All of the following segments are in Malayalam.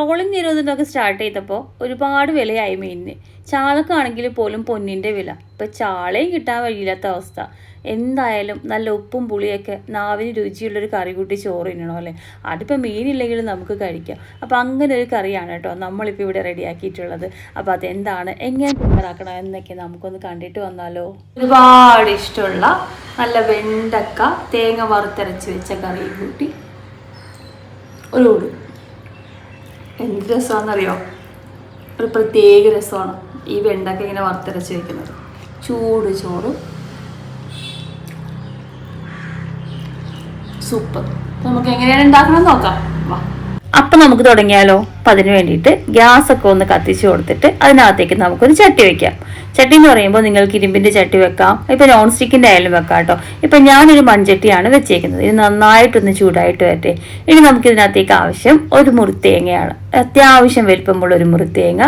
ട്രോളിംഗ് നിരോധനമൊക്കെ സ്റ്റാർട്ട് ചെയ്തപ്പോൾ ഒരുപാട് വിലയായി മീനിന്. ചാളക്കാണെങ്കിൽ പോലും പൊന്നിന്റെ വില. ഇപ്പം ചാളയും കിട്ടാൻ വഴിയില്ലാത്ത അവസ്ഥ. എന്തായാലും നല്ല ഉപ്പും പുളിയൊക്കെ നാവിന് രുചിയുള്ളൊരു കറി കൂട്ടി ചോറ് തിന്നണം അല്ലേ? അതിപ്പോൾ മീനില്ലെങ്കിലും നമുക്ക് കഴിക്കാം. അപ്പോൾ അങ്ങനെ ഒരു കറിയാണ് കേട്ടോ നമ്മളിപ്പോൾ ഇവിടെ റെഡിയാക്കിയിട്ടുള്ളത്. അപ്പോൾ അതെന്താണ്? എങ്ങനെ തയ്യാറാക്കണം എന്നൊക്കെ നമുക്കൊന്ന് കണ്ടിട്ട് വന്നാലോ? ഒരുപാട് ഇഷ്ടമുള്ള നല്ല വെണ്ടക്ക തേങ്ങ വറുത്തരച്ച് വെച്ച കറി കൂട്ടി ഒരു ഊട് എന്ത് രസമാണെന്നറിയോ? ഒരു പ്രത്യേക രസമാണ് ഈ വെണ്ടക്ക ഇങ്ങനെ വറുത്തരച്ച് വെക്കുന്നത്. ചൂട് ചോറ് സൂപ്പർ നമുക്ക് എങ്ങനെയാണ് ഉണ്ടാക്കണം നോക്കാം. വാ. അപ്പം നമുക്ക് തുടങ്ങിയാലോ? അപ്പം അതിന് വേണ്ടിയിട്ട് ഗ്യാസ് ഒക്കെ ഒന്ന് കത്തിച്ച് കൊടുത്തിട്ട് അതിനകത്തേക്ക് നമുക്കൊരു ചട്ടി വെക്കാം. ചട്ടി എന്ന് പറയുമ്പോൾ നിങ്ങൾക്ക് ഇരുമ്പിന്റെ ചട്ടി വെക്കാം. ഇപ്പം നോൺ സ്റ്റിക്കിന്റെ ആയാലും വെക്കാം കേട്ടോ. ഇപ്പം ഞാനൊരു മൺചട്ടിയാണ് വെച്ചേക്കുന്നത്. ഇത് നന്നായിട്ടൊന്ന് ചൂടായിട്ട് വരട്ടെ. ഇനി നമുക്ക് നമുക്കിതിനകത്തേക്ക് ആവശ്യം ഒരു മുറിത്തേങ്ങയാണ് അത്യാവശ്യം വലിപ്പമുള്ള ഒരു മുറിത്തേങ്ങ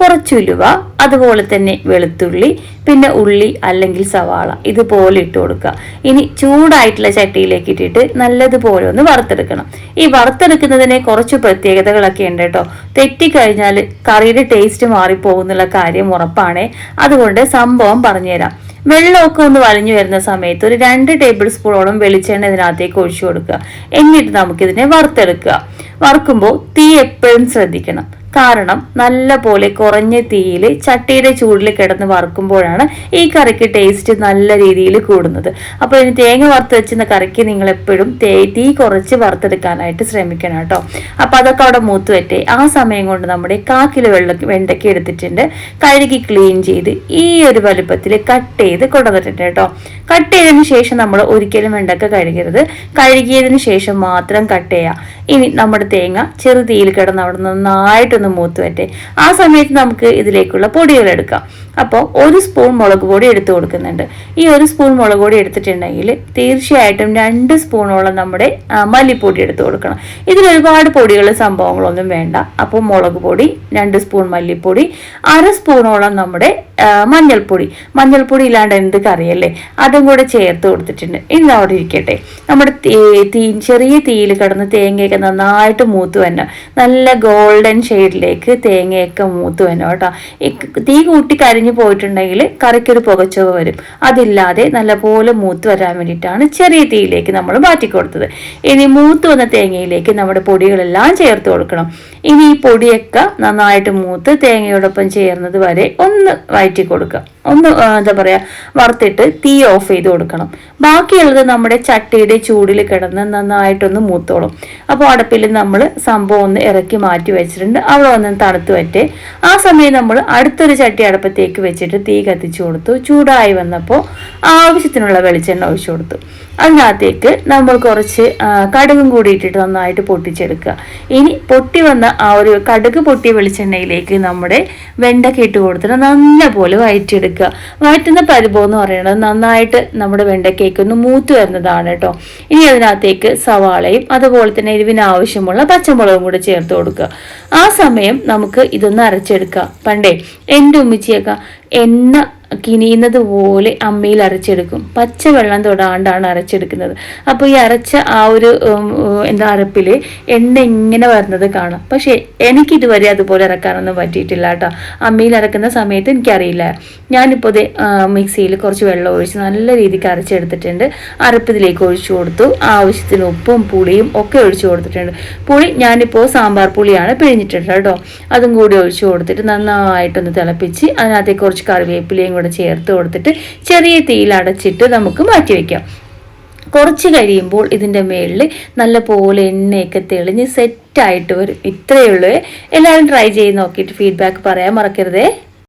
കുറച്ച് കുറച്ചുലുവ അതുപോലെ തന്നെ വെളുത്തുള്ളി പിന്നെ ഉള്ളി അല്ലെങ്കിൽ സവാള ഇതുപോലെ ഇട്ട് കൊടുക്കുക. ഇനി ചൂടായിട്ടുള്ള ചട്ടിയിലേക്ക് ഇട്ടിട്ട് നല്ലതുപോലെ ഒന്ന് വറുത്തെടുക്കണം. ഈ വറുത്തെടുക്കുന്നതിന് കുറച്ച് പ്രത്യേകതകളൊക്കെ ഉണ്ട് കേട്ടോ. തെറ്റിക്കഴിഞ്ഞാൽ കറിയുടെ ടേസ്റ്റ് മാറിപ്പോകുന്നുള്ള കാര്യം ഉറപ്പാണേ. അതുകൊണ്ട് സംഭവം പറഞ്ഞുതരാം. വെള്ളമൊക്കെ ഒന്ന് വലിഞ്ഞു വരുന്ന സമയത്ത് ഒരു രണ്ട് ടേബിൾ സ്പൂണോളം വെളിച്ചെണ്ണ ഇതിനകത്തേക്ക് ഒഴിച്ചു കൊടുക്കുക. എന്നിട്ട് നമുക്കിതിനെ വറുത്തെടുക്കുക. വറുക്കുമ്പോൾ തീ എപ്പോഴും ശ്രദ്ധിക്കണം. കാരണം നല്ല പോലെ കുറഞ്ഞ തീയിൽ ചട്ടിയുടെ ചൂടിൽ കിടന്ന് വറുക്കുമ്പോഴാണ് ഈ കറിക്ക് ടേസ്റ്റ് നല്ല രീതിയിൽ കൂടുന്നത്. അപ്പോൾ ഇനി തേങ്ങ വറുത്ത് വെച്ചിരുന്ന കറിക്ക് നിങ്ങൾ എപ്പോഴും തേ തീ കുറച്ച് വറുത്തെടുക്കാനായിട്ട് ശ്രമിക്കണം കേട്ടോ. അപ്പോൾ അതൊക്കെ അവിടെ മൂത്ത് വറ്റെ ആ സമയം കൊണ്ട് നമ്മുടെ കാക്കിൽ വെള്ളം വെണ്ടയ്ക്ക എടുത്തിട്ടുണ്ട്. കഴുകി ക്ലീൻ ചെയ്ത് ഈ ഒരു വലുപ്പത്തിൽ കട്ട് ചെയ്ത് കൊണ്ടുവന്നിട്ടുണ്ട് കേട്ടോ. കട്ട് ചെയ്തതിന് ശേഷം നമ്മൾ ഒരിക്കലും വെണ്ടക്ക കഴുകരുത്. കഴുകിയതിന് ശേഷം മാത്രം കട്ട് ചെയ്യുക ഇനി നമ്മുടെ തേങ്ങ ചെറുതീയിൽ കിടന്ന് അവിടെ നന്നായിട്ടൊന്ന് മൂത്ത് വരട്ടെ. ആ സമയത്ത് നമുക്ക് ഇതിലേക്കുള്ള പൊടികൾ എടുക്കാം. അപ്പോൾ ഒരു സ്പൂൺ മുളക് പൊടി എടുത്തു കൊടുക്കുന്നുണ്ട്. ഈ ഒരു സ്പൂൺ മുളക് പൊടി എടുത്തിട്ടുണ്ടെങ്കിൽ തീർച്ചയായിട്ടും രണ്ട് സ്പൂണോളം നമ്മുടെ മല്ലിപ്പൊടി എടുത്തു കൊടുക്കണം. ഇതിൽ ഒരുപാട് പൊടികൾ സംഭവങ്ങളൊന്നും വേണ്ട. അപ്പോൾ മുളക് പൊടി രണ്ട് സ്പൂൺ മല്ലിപ്പൊടി അര സ്പൂണോളം നമ്മുടെ മഞ്ഞൾപ്പൊടി. മഞ്ഞൾപ്പൊടി ഇല്ലാണ്ട് എന്ത് കറിയല്ലേ? അതും കൂടെ ചേർത്ത് കൊടുത്തിട്ടുണ്ട്. ഇന്ന് അവിടെ ഇരിക്കട്ടെ. നമ്മുടെ തീ- ചെറിയ തീയിൽ കിടന്ന് തേങ്ങയൊക്കെ നന്നായിട്ട് മൂത്ത് വരണം. നല്ല ഗോൾഡൻ ഷെയ്ഡിലേക്ക് തേങ്ങയൊക്കെ മൂത്ത് വരണം കേട്ടോ. തീ കൂട്ടി കരിഞ്ഞു പോയിട്ടുണ്ടെങ്കിൽ കറിക്കൊരു പുകച്ചുവ വരും. അതില്ലാതെ നല്ലപോലെ മൂത്ത് വരാൻ വേണ്ടിയിട്ടാണ് ചെറിയ തീയിലേക്ക് നമ്മൾ മാറ്റി കൊടുത്തത്. ഇനി മൂത്ത് വന്ന തേങ്ങയിലേക്ക് നമ്മുടെ പൊടികളെല്ലാം ചേർത്ത് കൊടുക്കണം. ഇനി ഈ പൊടിയൊക്കെ നന്നായിട്ട് മൂത്ത് തേങ്ങയോടൊപ്പം ചേർന്നത് വരെ ഒന്ന് വയറ്റി കൊടുക്കുക. ഒന്ന് എന്താ പറയുക വറുത്തിട്ട് തീ ഓഫ് ചെയ്ത് കൊടുക്കണം. ബാക്കിയുള്ളത് നമ്മുടെ ചട്ടിയുടെ ചൂടിൽ കിടന്ന് നന്നായിട്ടൊന്ന് മൂത്തോളും. അപ്പോൾ അടുപ്പിൽ നമ്മൾ സംഭവം ഒന്ന് ഇറക്കി മാറ്റി വെച്ചിട്ടുണ്ട്. അവിടെ ഒന്ന് തണുത്ത് വറ്റെ ആ സമയം നമ്മൾ അടുത്തൊരു ചട്ടി അടുപ്പത്തേക്ക് വെച്ചിട്ട് തീ കത്തിച്ചു കൊടുത്തു. ചൂടായി വന്നപ്പോൾ ആവശ്യത്തിനുള്ള വെളിച്ചെണ്ണ ഒഴിച്ചു കൊടുത്തു. അതിനകത്തേക്ക് നമ്മൾ കുറച്ച് കടുകും കൂടി ഇട്ടിട്ട് നന്നായിട്ട് പൊട്ടിച്ചെടുക്കുക. ഇനി പൊട്ടി വന്ന ആ ഒരു കടുക് പൊട്ടിയ വെളിച്ചെണ്ണയിലേക്ക് നമ്മുടെ വെണ്ടയ്ക്ക ഇട്ട് കൊടുത്തിട്ട് നല്ലപോലെ വയറ്റിയെടുക്കുക. വയറ്റുന്ന പരിഭവം എന്ന് പറയുന്നത് നന്നായിട്ട് നമ്മുടെ വെണ്ടയ്ക്കയ്ക്ക് ഒന്ന് മൂത്ത് വരുന്നതാണ് കേട്ടോ. ഇനി അതിനകത്തേക്ക് സവാളയും അതുപോലെ തന്നെ എരിവിന് ആവശ്യമുള്ള പച്ചമുളകും കൂടെ ചേർത്ത് കൊടുക്കുക. ആ സമയം നമുക്ക് ഇതൊന്ന് അരച്ചെടുക്കുക പണ്ടേ എന്റെ ഉമ്മിച്ചിയൊക്കെ എണ്ണ കിനിയുന്നത് പോലെ അമ്മയിൽ അരച്ചെടുക്കും. പച്ചവെള്ളം തൊടാണ്ടാണ് അരച്ചെടുക്കുന്നത്. അപ്പോൾ ഈ അരച്ച ആ ഒരു എന്താ അരപ്പിൽ എണ്ണ ഇങ്ങനെ വരുന്നത് കാണാം. പക്ഷേ എനിക്കിതുവരെ അതുപോലെ ഇറക്കാനൊന്നും പറ്റിയിട്ടില്ല കേട്ടോ. അമ്മയിൽ അരക്കുന്ന സമയത്ത് എനിക്കറിയില്ല. ഞാനിപ്പോൾ ഇത് മിക്സിയിൽ കുറച്ച് വെള്ളം ഒഴിച്ച് നല്ല രീതിക്ക് അരച്ചെടുത്തിട്ടുണ്ട്. അരപ്പ് ഇതിലേക്ക് ഒഴിച്ചു കൊടുത്തു. ആവശ്യത്തിന് ഉപ്പും പുളിയും ഒക്കെ ഒഴിച്ചു കൊടുത്തിട്ടുണ്ട്. പുളി ഞാനിപ്പോൾ സാമ്പാർ പുളിയാണ് പിഴിഞ്ഞിട്ടുണ്ട് കേട്ടോ. അതും കൂടി ഒഴിച്ചു കൊടുത്തിട്ട് നന്നായിട്ടൊന്ന് തിളപ്പിച്ച് അതിനകത്തേക്ക് കുറച്ച് കറിവേപ്പിലയും കൂടെ ചേർത്ത് കൊടുത്തിട്ട് ചെറിയ തീയിൽ അടച്ചിട്ട് നമുക്ക് മാറ്റി വെക്കാം. കുറച്ച് കഴിയുമ്പോൾ ഇതിന്റെ മേളിൽ നല്ല പോലെ എണ്ണയൊക്കെ തെളിഞ്ഞ് സെറ്റായിട്ട് വരും. ഇത്രയേ ഉള്ളൂ. എല്ലാവരും ട്രൈ ചെയ്ത് നോക്കിയിട്ട് ഫീഡ്ബാക്ക് പറയാൻ മറക്കരുതേ.